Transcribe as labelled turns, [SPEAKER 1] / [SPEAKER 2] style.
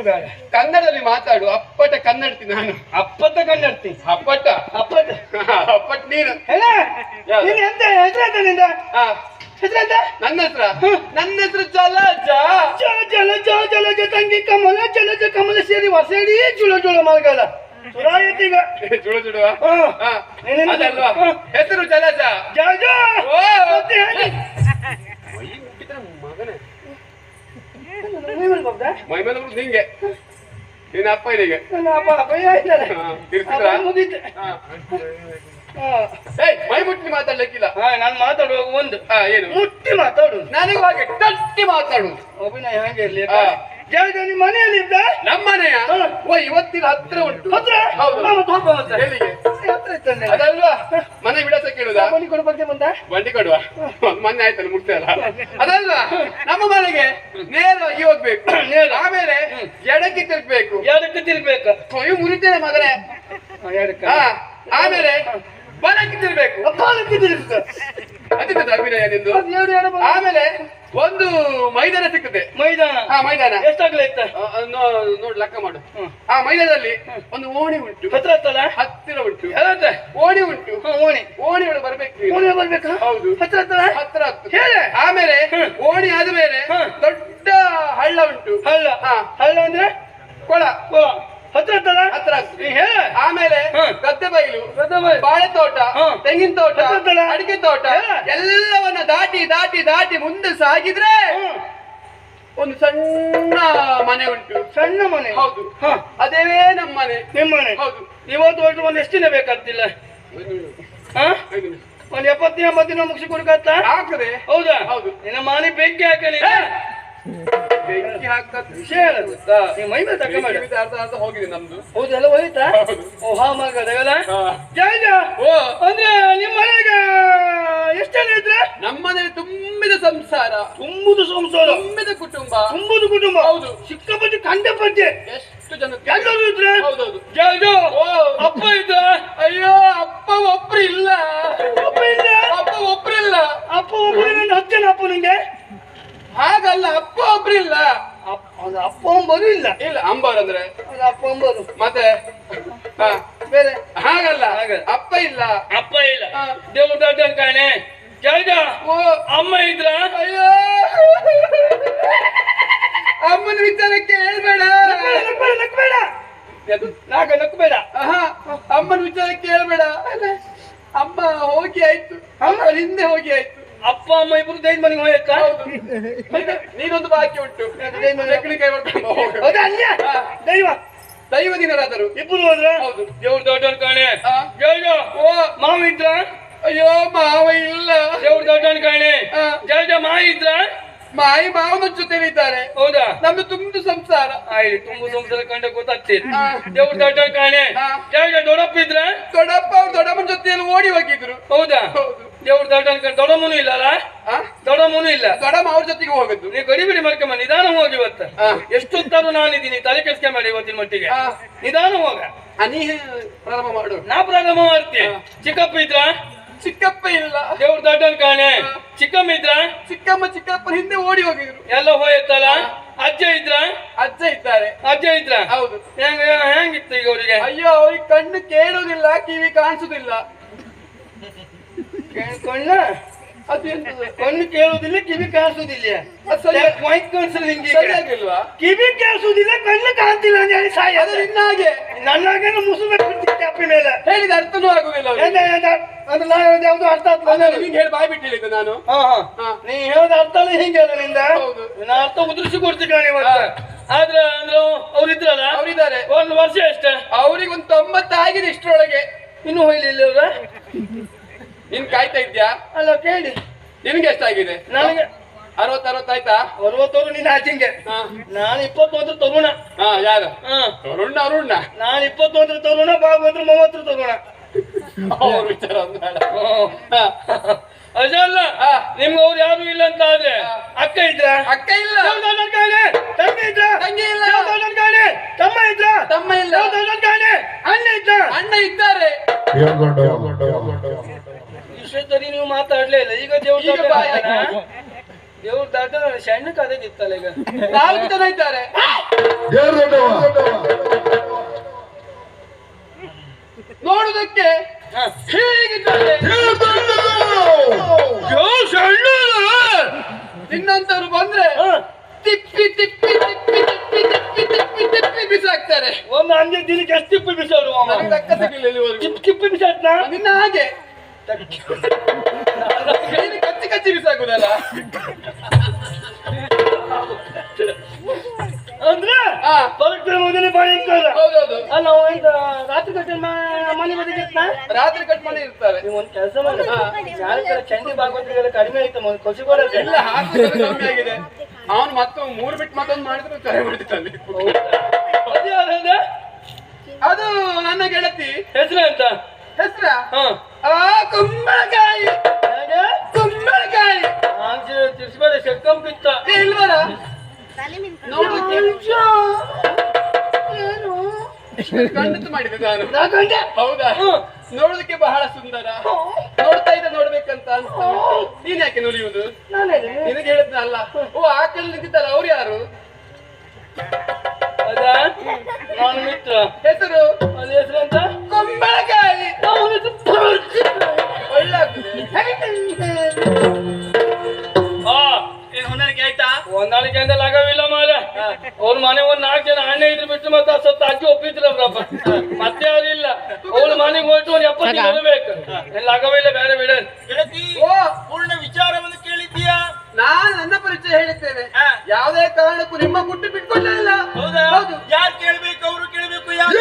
[SPEAKER 1] ಅದು ಬೇಡ.
[SPEAKER 2] ಕನ್ನಡದಲ್ಲಿ ಮಾತಾಡು. ಅಪ್ಪಟ ಕನ್ನಡತಿ ನಾನು.
[SPEAKER 1] ಅಪ್ಪಟ ಕನ್ನಡತಿ.
[SPEAKER 2] ಅಪ್ಪಟ
[SPEAKER 1] ಅಪ್ಪಟ
[SPEAKER 2] ಅಪ್ಪಟ ನೀನು?
[SPEAKER 1] ನೀನ್ ಎಂತ ಹೆಸರೆಂತ ನಿಂದ?
[SPEAKER 2] ಆ, ನನ್ನ ಹತ್ರ ನನ್ನ ಹೆಸರು ಜಲಜ.
[SPEAKER 1] ಜಲ ಜಲ ಜಲ ಜಲ ಜ ತಂಗಿ ಕಮಲ ಜಲ ಜ ಕಮಲ ಸೇರಿ ವಸೇಡಿ ಚುಳ ಚುಳ ಮಲಗಲ್ಲ ಸುರಾಯತಿಗ
[SPEAKER 2] ಅದಲ್ವಾ?
[SPEAKER 1] ಹಾ.
[SPEAKER 2] ಹೆಸರು ಜಲಜ.
[SPEAKER 1] ಜಲ ಜ
[SPEAKER 2] ಓ
[SPEAKER 1] ಮತ್ತೆ ಹೇಳಿ.
[SPEAKER 2] ಮೈ ಮುಟ್ಟಿದ್ರೆ ಮಗನೇ
[SPEAKER 1] ನೀವ್ ಹೇಳ್ಬೋದಾ?
[SPEAKER 2] ಮೈ ಮೇಲೆ ಹಿಂಗೆ ನಿಂಗೆ. ನಿನ್ನ ಅಪ್ಪ ಇದೀಗ ಮೈ ಮುಟ್ಟಿ ಮಾತಾಡ್ಲಿಕ್ಕಿಲ್ಲ.
[SPEAKER 1] ಹಾ ನಾನು ಮಾತಾಡುವಾಗ ಒಂದು.
[SPEAKER 2] ಏನು?
[SPEAKER 1] ಮುಟ್ಟಿ ಮಾತಾಡು.
[SPEAKER 2] ನನಗೆ ಹಾಗೆ ತಟ್ಟಿ ಮಾತಾಡು.
[SPEAKER 1] ಅಭಿನಯ ಹಾಗೆ ಇರ್ಲಿ.
[SPEAKER 2] ಹಾ.
[SPEAKER 1] ಜಲ ಜ ನಿಮ್ಮ ಮನೆಯಲ್ಲಿ ಇದ್ದ?
[SPEAKER 2] ನಮ್ಮನೆಯ ಓ ಇವತ್ತಿನ ಹತ್ರ ಉಂಟು.
[SPEAKER 1] ಹತ್ರ?
[SPEAKER 2] ಹೌದು.
[SPEAKER 1] ಹತ್ರ.
[SPEAKER 2] ಅದಲ್ವಾ? ಮನೆ ವಿಳಾಸ
[SPEAKER 1] ಕೊಡು ಬಗ್ಗೆ ಬಂದ
[SPEAKER 2] ಬಂಡಿ ಕೊಡುವ? ಒಂದ್ ಮೊನ್ನೆ ಆಯ್ತಲ್ಲ ಮುಟ್ತಲ್ಲ ಅದಲ್ಲ ನಮ್ಮ ಮನೆಗೆ ನೇರವಾಗಿ ಹೋಗ್ಬೇಕು.
[SPEAKER 1] ನೇರ.
[SPEAKER 2] ಆಮೇಲೆ ಎಡಕ್ಕೆ ತಿರ್ಗ್ಬೇಕು.
[SPEAKER 1] ಎಡಕ್ಕೆ
[SPEAKER 2] ತಿರ್ಬೇಕು ಮುರಿತೇನೆ ಮಗನೇ.
[SPEAKER 1] ಎಡಕ್ಕೆ.
[SPEAKER 2] ಆಮೇಲೆ
[SPEAKER 1] ಅದಕ್ಕೆ ತಿರ್ಗ್ಬೇಕು.
[SPEAKER 2] ಅಭಿನಯ ನಿಂದು.
[SPEAKER 1] ಅದು ಎರಡು ಎರಡು ಬಂದು.
[SPEAKER 2] ಆಮೇಲೆ ಒಂದು ಮೈದಾನ ಸಿಗ್ತದೆ
[SPEAKER 1] ಮೈದಾನ.
[SPEAKER 2] ಹಾ ಮೈದಾನ.
[SPEAKER 1] ಎಷ್ಟಾಗ್ಲ
[SPEAKER 2] ನೋಡು ಲೆಕ್ಕ ಮಾಡು. ಆ ಮೈದಾನದಲ್ಲಿ ಒಂದು ಓಣಿ ಉಂಟು.
[SPEAKER 1] ಹತ್ರ ಹತ್ತಲ್ಲ?
[SPEAKER 2] ಹತ್ತಿರ ಉಂಟು. ಓಣಿ ಉಂಟು.
[SPEAKER 1] ಓಣಿ.
[SPEAKER 2] ಓಣಿ ಒಳಗೆ ಬರ್ಬೇಕು
[SPEAKER 1] ಓಣಿ ಬರ್ಬೇಕು?
[SPEAKER 2] ಹೌದು.
[SPEAKER 1] ಹತ್ರ ಹತ್ತಲ್ಲ?
[SPEAKER 2] ಹತ್ರ
[SPEAKER 1] ಹೇಳೆ.
[SPEAKER 2] ಆಮೇಲೆ ಓಣಿ ಆದ್ಮೇಲೆ
[SPEAKER 1] ಮೇಲೆ
[SPEAKER 2] ದೊಡ್ಡ ಹಳ್ಳ ಉಂಟು.
[SPEAKER 1] ಹಳ್ಳ.
[SPEAKER 2] ಹಾ.
[SPEAKER 1] ಹಳ್ಳ ಅಂದ್ರೆ?
[SPEAKER 2] ಕೊಳ.
[SPEAKER 1] ಕೊಳ. ಹತ್ರ
[SPEAKER 2] ಹತ್ರ ಆಮೇಲೆ. ಗದ್ದೆ ಬೈಲು. ಬಾಳೆ ತೋಟ. ತೆಂಗಿನ ತೋಟ? ಅಡಿಕೆ ತೋಟ. ಎಲ್ಲವನ್ನ ದಾಟಿ ದಾಟಿ ದಾಟಿ ಮುಂದೆ ಸಾಗಿದ್ರೆ. ಒಂದು ಸಣ್ಣ ಮನೆ ಉಂಟು.
[SPEAKER 1] ಸಣ್ಣ ಮನೆ.
[SPEAKER 2] ಹೌದು.
[SPEAKER 1] ಹಾ.
[SPEAKER 2] ಅದೇ ನಮ್ಮ ಮನೆ.
[SPEAKER 1] ನಿಮ್ಮ ಮನೆ.
[SPEAKER 2] ಹೌದು.
[SPEAKER 1] ಇವತ್ತು ಒಟ್ಟು ಒಂದು ಎಷ್ಟು ದಿನ ಬೇಕಾಗ್ತಿಲ್ಲ? ಒಂದ್ ಎಪ್ಪತ್ತು ದಿನ ಎಂಬತ್ತು ದಿನ ಮುಗಿಸಿ ಕೊಡ್ಕತ್ತ
[SPEAKER 2] ಹಾಕದೆ
[SPEAKER 1] ಹೌದಾ?
[SPEAKER 2] ಹೌದು.
[SPEAKER 1] ನಿನ್ನ ಮನೆ ಬೆಂಕಿ ಹಾಕಲಿ!
[SPEAKER 2] ಬೆಂಕಿ ಹಾಕದ್
[SPEAKER 1] ವಿಷಯ ಗೊತ್ತಾ ನೀ ಮೈ ಮೇಲೆ ತಕ್ಕ ಮಾಡಿ.
[SPEAKER 2] ಬೆಂಕಿ ಅರ್ಧ ಅರ್ಧ ಹೋಗಿದೆ ನಮ್ದು.
[SPEAKER 1] ಹೌದು ಎಲ್ಲ ಹೋಯ್ತಾ?
[SPEAKER 2] ಹೌದು.
[SPEAKER 1] ಓ ಹಾ. ಜಯ ಜಯ
[SPEAKER 2] ಓ.
[SPEAKER 1] ಅಂದ್ರೆ ನಿಮ್ಮ ಮನೆಗೆ ಎಷ್ಟು ಜನ ಇದ್ರೆ?
[SPEAKER 2] ನಮ್ಮನೇಲಿ ತುಂಬಿದ ಸಂಸಾರ.
[SPEAKER 1] ತುಂಬುದು ಸಂಸಾರ.
[SPEAKER 2] ತುಂಬಿದ ಕುಟುಂಬ.
[SPEAKER 1] ತುಂಬುದು ಕುಟುಂಬ.
[SPEAKER 2] ಹೌದು.
[SPEAKER 1] ಸಿಕ್ಕಾಪಟ್ಟೆ ಕಂಡೆ ಪಂಚೆ
[SPEAKER 2] ಎಷ್ಟು ಜನ
[SPEAKER 1] ಎಲ್ಲರೂ ಇದ್ರೆ?
[SPEAKER 2] ಹೌದೌದು ಅಂಬಾರ್ ಅಂದ್ರೆ?
[SPEAKER 1] ಅದು ಅಪ್ಪ ಒಂಬರು
[SPEAKER 2] ಮತ್ತೆ? ಹಾ.
[SPEAKER 1] ಬೇರೆ?
[SPEAKER 2] ಹಾಗಲ್ಲ.
[SPEAKER 1] ಹಾಗಲ್ಲ.
[SPEAKER 2] ಅಪ್ಪ ಇಲ್ಲ.
[SPEAKER 1] ಅಪ್ಪ ಇಲ್ಲ. ದೇವ್ರ ದೊಡ್ಡ ಕಾಣೆ.
[SPEAKER 2] ಓ.
[SPEAKER 1] ಅಮ್ಮ ಇದ್ರ?
[SPEAKER 2] ಅಯ್ಯೋ. ಅಮ್ಮನ ವಿಚಾರಕ್ಕೆ ಹೇಳ್ಬೇಡ.
[SPEAKER 1] ನಕ್ಬೇಡ ನಕ್ಬೇಡ
[SPEAKER 2] ಅದು
[SPEAKER 1] ನಾಕ ನಕ್ಬೇಡ.
[SPEAKER 2] ಆಹಾ, ಅಮ್ಮನ ವಿಚಾರಕ್ಕೆ ಹೇಳ್ಬೇಡ. ಅಮ್ಮ ಹೋಗಿ ಆಯ್ತು. ಅಮ್ಮ ಹಿಂದೆ ಹೋಗಿ ಆಯ್ತು.
[SPEAKER 1] ಅಪ್ಪ ಅಮ್ಮ ಇಬ್ರು ದೈನ್ ಮನೆಗೆ
[SPEAKER 2] ಮತ್ತೆ ನೀನೊಂದು ಬಾಕಿ ಉಂಟು.
[SPEAKER 1] ದೈವ.
[SPEAKER 2] ದೈವ ದಿನರಾದರು.
[SPEAKER 1] ಇಬ್ರು ಹೋದ್ರ?
[SPEAKER 2] ಹೌದು.
[SPEAKER 1] ದೇವ್ರ ದೊಡ್ಡ ಕಾಣೆ.
[SPEAKER 2] ಓ
[SPEAKER 1] ಮಾವ ಇದ್ರ?
[SPEAKER 2] ಅಯ್ಯೋ ಮಾವ ಇಲ್ಲ.
[SPEAKER 1] ದೇವ್ರ ದೊಡ್ಡ ಕಾಣೆ. ಜಯ ಮಾವ ಇದ್ರ?
[SPEAKER 2] ಮಾಯಿ ಮಾವನ ಜೊತೆಲಿದ್ದಾರೆ.
[SPEAKER 1] ಹೌದಾ?
[SPEAKER 2] ನಮ್ದು ತುಂಬು ಸಂಸಾರ.
[SPEAKER 1] ಆಯ್ತು ತುಂಬ ಸಂಸಾರ ಕಂಡ ಗೊತ್ತಾಗ್ತೇನೆ
[SPEAKER 2] ಹಾ.
[SPEAKER 1] ದೇವ್ರ ದೊಡ್ಡ ಕಾಣೆ. ದೊಡಪ್ಪ ಇದ್ರ?
[SPEAKER 2] ದೊಡಪ್ಪ ಅವ್ರು ದೊಡ್ಡಮ್ಮನ ಜೊತೆಯಲ್ಲಿ ಓಡಿ ಹೋಗಿದ್ರು.
[SPEAKER 1] ಹೌದಾ? ದೇವ್ರ ದೊಡ್ಡ ದೊಡಮ್ಮನು ದೊಡ್ಡಮ್ಮನು ಇಲ್ಲ ಅಲ್ಲ
[SPEAKER 2] ಆ?
[SPEAKER 1] ದೊಡ್ಡಮ್ಮನು ಇಲ್ಲ.
[SPEAKER 2] ದೊಡಮ್ಮ ಅವ್ರ ಜೊತೆಗೆ ಹೋಗದ್ದು.
[SPEAKER 1] ನೀವು ಗಡಿಬಿಡಿ ಮರ್ಕಮ್ಮ ನಿಧಾನ ಹೋಗಿ ಇವತ್ತ.
[SPEAKER 2] ಹಾ.
[SPEAKER 1] ಎಷ್ಟೊತ್ತಾದ್ರೂ ನಾನಿದ್ದೀನಿ ತಲೆ ಕೆಡ್ಸ್ಕೊಂಬೇಡಿ ಇವತ್ತಿನ ಮಟ್ಟಿಗೆ. ನಿಧಾನ ಹೋಗ.
[SPEAKER 2] ನೀ ಪ್ರಾರಂಭ ಮಾಡು.
[SPEAKER 1] ನಾ ಪ್ರಾರಂಭ ಮಾಡ್ತೀನಿ. ಚಿಕ್ಕಪ್ಪ ಇದ್ರ?
[SPEAKER 2] ಚಿಕ್ಕಪ್ಪ ಇಲ್ಲ.
[SPEAKER 1] ದೇವ್ರ ದೊಡ್ಡ ಕಾಣೆ. ಚಿಕ್ಕಮ್ಮ ಇದ್ರ?
[SPEAKER 2] ಚಿಕ್ಕಮ್ಮ ಚಿಕ್ಕಪ್ಪ ಹಿಂದೆ ಓಡಿ ಹೋಗಿದ್ರು.
[SPEAKER 1] ಎಲ್ಲ ಹೋಯತ್ತಲ್ಲ ಅಜ್ಜ ಇದ್ರ?
[SPEAKER 2] ಅಜ್ಜ ಇದ್ದಾರೆ.
[SPEAKER 1] ಅಜ್ಜ ಇದ್ರ?
[SPEAKER 2] ಹೌದು.
[SPEAKER 1] ಹೆಂಗ ಹೆಂಗಿತ್ತು ಈಗ ಅವರಿಗೆ?
[SPEAKER 2] ಅಯ್ಯೋ ಅವ್ರಿಗೆ ಕಣ್ಣು ಕೇಳುವುದಿಲ್ಲ ಕಿವಿ ಕಾಣಿಸುದಿಲ್ಲ. ಎಂತದು?
[SPEAKER 1] ಕಣ್ಣು ಕೇಳುವುದಿಲ್ಲ ಕಿವಿ
[SPEAKER 2] ಸರಿ-
[SPEAKER 1] ಮೈಕ್ ಕಾಣಿಸಲ್ಲ ಹಿಂಗೆ
[SPEAKER 2] ಸರಿಯಾಗಿಲ್ವಾ?
[SPEAKER 1] ಕಿವಿ ಕೇಳಿಸುದಿಲ್ಲ ಕಣ್ಣು ಕಾಣ್ತಿಲ್ಲ ಅಂತ ಹೇಳಿ ಸಾಯಿ
[SPEAKER 2] ಅದು ಇನ್ನಾಗೆ ಹಾಗೆ.
[SPEAKER 1] ನನ್ನಾಗೆ ಮುಸುಬೆ ಬಿಡ್ತಿದ್ದೆ ಅಪ್ಪಿ ಮೇಲೆ.
[SPEAKER 2] ಹೇಳಿದ ಅರ್ಥನೂ ಆಗುದಿಲ್ಲ
[SPEAKER 1] ಅಂದ್ರೆ ನಾ ಯಾವ್ದು ಅರ್ಥ ಆಗ್ತದೆ?
[SPEAKER 2] ನಿಂಗೆ ಹೇಳಿ ಬಾಯ್ ಬಿಟ್ಟಿಲ್ಲ ನಾನು.
[SPEAKER 1] ಹಾ ಹಾ.
[SPEAKER 2] ಹಾ.
[SPEAKER 1] ನೀ ಹೇಳ್ದ ಅರ್ಥ ಅಲ್ಲ ಹಿಂಗೆ ಅಲ್ಲ ನಿಂದ. ನಾ ಅರ್ಥ ಉದುರಿಸಿ ಕೊಡ್ತೀನಿ ಇವತ್ತು. ಆದ್ರೆ ಅಂದ್ರೆ ಅವ್ರಿದ್ರಲ್ಲ?
[SPEAKER 2] ಅವ್ರಿದ್ದಾರೆ.
[SPEAKER 1] ಒಂದು ವರ್ಷ ಎಷ್ಟ
[SPEAKER 2] ಅವ್ರಿಗೆ ಒಂದು ತೊಂಬತ್ತು ಆಗಿದೆ ಇಷ್ಟರೊಳಗೆ.
[SPEAKER 1] ಇನ್ನೂ ಹೊಯ್ಲಿಲ್ಲ ಅವ್ರ
[SPEAKER 2] ನೀನ್ ಕಾಯ್ತಾ ಇದ್ಯಾ?
[SPEAKER 1] ಅಲ್ಲ ಕೇಳಿ.
[SPEAKER 2] ನಿನ್ಗೆ ಎಷ್ಟಾಗಿದೆ?
[SPEAKER 1] ನನಗೆ
[SPEAKER 2] ಅರವತ್ತು ಅರವತ್ತಾಯ್ತಾ
[SPEAKER 1] ಅರವತ್ತವರು ನೀನು ಆಚಿಂಗೆ.
[SPEAKER 2] ಹಾ.
[SPEAKER 1] ನಾನು ಇಪ್ಪತ್ತೊಂದ್ರ ತರುಣ
[SPEAKER 2] ಹಾ ಯಾರು?
[SPEAKER 1] ಹಾ.
[SPEAKER 2] ಅರುಣ್ಣ ಅರುಣ್ಣ.
[SPEAKER 1] ನಾನು ಇಪ್ಪತ್ತೊಂದ್ರ ತರುಣ ಬಾಬಂದ್ರ ಮೂವತ್ತರ ತರುಣ
[SPEAKER 2] ಅವ್ರ ವಿಚಾರ.
[SPEAKER 1] ಅದಲ್ಲ ನಿಮ್ಗೆ ಅವ್ರು ಯಾರು ಇಲ್ಲ ಅಂತ ಆದ್ರೆ ಅಕ್ಕ ಇದ್ರ?
[SPEAKER 2] ಅಕ್ಕ ಇಲ್ಲ.
[SPEAKER 1] ಕಾಣೆ? ತಂಗಿ ಇದ್ರ?
[SPEAKER 2] ತಂಗಿ ಇಲ್ಲ.
[SPEAKER 1] ಕಾಣೆ? ತಮ್ಮ ಇದ್ರ?
[SPEAKER 2] ತಮ್ಮ ಇಲ್ಲ.
[SPEAKER 1] ಕಾಣೆ? ಅಣ್ಣ ಇದ್ರ
[SPEAKER 2] ಅಣ್ಣ ಇದ್ದಾರೆ.
[SPEAKER 1] ಮಾತಾಡ್ಲೇ ಇಲ್ಲ. ಈಗ ದೇವ್ರ ದೇವ್ರ ದಾಟ ಸಣ್ಣ ಕಥೆ ಇತ್ತಲ್ಲ ಈಗ.
[SPEAKER 2] ನಾಲ್ಕು ಜನ ಇದ್ದಾರೆ. ನೋಡುದಕ್ಕೆ ಹೀಗಿದ್ದಾರೆ ನಿನ್ನಂತವ್ರು ಬಂದ್ರೆ ತಿಪ್ಪಿ ತಿಪ್ಪಿ ತಿಪ್ಪಿ ತಿಪ್ಪಿ ತಿಪ್ಪಿ ತಿಪ್ಪಿ ತಿಪ್ಪಿ ಬಿಸಾಕ್ತಾರೆ.
[SPEAKER 1] ಒಂದು ಹಂಗೆ ದಿನಕ್ಕೆ ಎಷ್ಟು ಕಿಪ್ಪಿ ಬಿಸಾಡು
[SPEAKER 2] ಲೆಕ್ಕ ಸಿಗ್ಲಿಲ್ಲ
[SPEAKER 1] ಕಿಪ್ಪಿ ಬಿಸಾಡ್ನಾ
[SPEAKER 2] ನಿನ್ನ ಹಾಗೆ. ಕಚ್ಚಿ ಬಿಸಾಕುದಲ್ಲ
[SPEAKER 1] ಅಂದ್ರೆ ಮೊದಲೇ ಭಯಂಕರ.
[SPEAKER 2] ಹೌದೌದು.
[SPEAKER 1] ಅಲ್ಲ ಅವ ಈಗ ರಾತ್ರಿ ಕಟ್ಟೆ ಮನೆ ಬದಿಗೆ?
[SPEAKER 2] ರಾತ್ರಿ ಕಟ್ ಮನೆ ಇರ್ತಾರೆ.
[SPEAKER 1] ನೀವು ಒಂದು ಕೆಲಸ ಮಾಡಿ ಯಾರ ಚಂಡಿ ಭಾಗವತರಿಗೆಲ್ಲ ಕಡಿಮೆ ಆಯ್ತು ಒಂದು ಖುಷಿ ಕೊಡತ್ತೆ
[SPEAKER 2] ಇಲ್ಲ ಹಾಕುದು ಕಮ್ಮಿ ಆಗಿದೆ. ಅವನು ಮತ್ತೆ ಮೂರು ಬಿಟ್ಟು ಮತ್ತೊಂದು ಮಾಡಿದ್ರು ಕರೆ ಬಿಡ್ತಾನೆ?
[SPEAKER 1] ಅದು
[SPEAKER 2] ನನ್ನ ಗೆಳತಿ.
[SPEAKER 1] ಹೆಸರು ಅಂತ
[SPEAKER 2] ಹೆಸ್ರ?
[SPEAKER 1] ಹಾ.
[SPEAKER 2] ಆ ಕುಂಬಳಕಾಯಿ.
[SPEAKER 1] ಆಂಜಿ ತಿರ್ಸ್ಬೇಡ ಶಕ್ಕಂ ಪಿತ್ತ
[SPEAKER 2] ನೋಡು ಏನು? ಕಣ್ಣು ಮಾಡಿದೆ ನಾನು. ಹೌದಾ? ನೋಡೋದಿಕ್ಕೆ ಬಹಳ ಸುಂದರ. ನೋಡ್ತಾ ಇದ್ದ ನೋಡ್ಬೇಕಂತ ಅನ್ಸ್ತಾ. ನೀನ್ ಯಾಕೆ ನುಲಿಯುವುದು ನಿನಗೆ ಹೇಳಿದ್ನ ಅಲ್ಲ. ಓ ಆ ಕಲ್ ನಿಂತಿದ್ದಲ್ಲ ಅವ್ರು ಯಾರು?
[SPEAKER 1] ಅದಾ? ನಾನು ಮಿತ್ರ.
[SPEAKER 2] ಹೆಸರು?
[SPEAKER 1] ಅದ ಹೆಸರು ಅಂತ?
[SPEAKER 2] ಕುಂಬಳಕಾಯಿ. ಒಳ್ಳೆ
[SPEAKER 1] ಹೊಂದಾಣಿಕೆ ಅಂತ ಲಗವಿಲ್ಲ ಮಾರ ಅವ್ರ ಮನೆ ಒಂದ್ ನಾಲ್ಕು ಜನ ಅಣ್ಣ ಇದ್ರು ಬಿಟ್ಟು ಮತ್ತೆ ಆ ಸತ್ತ ಅಜ್ಜಿ ಒಪ್ಪಿದ್ರಪ್ಪ ಮತ್ತೆ ಅವ್ರಿಲ್ಲ ಅವ್ರ ಮನೆಗೆ ಹೋಯ್ತು ಒಂದ್ ಎಪ್ಪತ್ತು ದಿನ ಇರ್ಬೇಕು ಏನ್ ಲಗವಿಲ್ಲ ಬೇರೆ ಬಿಡ.
[SPEAKER 2] ಓ.
[SPEAKER 1] ಪೂರ್ಣ ವಿಚಾರವನ್ನು ಕೇಳಿದ್ದೀಯಾ?
[SPEAKER 2] ನಾನು ನನ್ನ ಪರಿಚಯ ಹೇಳಿದ್ದೇನೆ ಯಾವುದೇ ಕಾರಣಕ್ಕೂ ನಿಮ್ಮ ಗುಟ್ಟು ಬಿಟ್ಕೊಳ್ಳಲ್ಲ
[SPEAKER 1] ಹೌದಾ?
[SPEAKER 2] ಕೇಳ್ಬೇಕು
[SPEAKER 1] ಯಾರು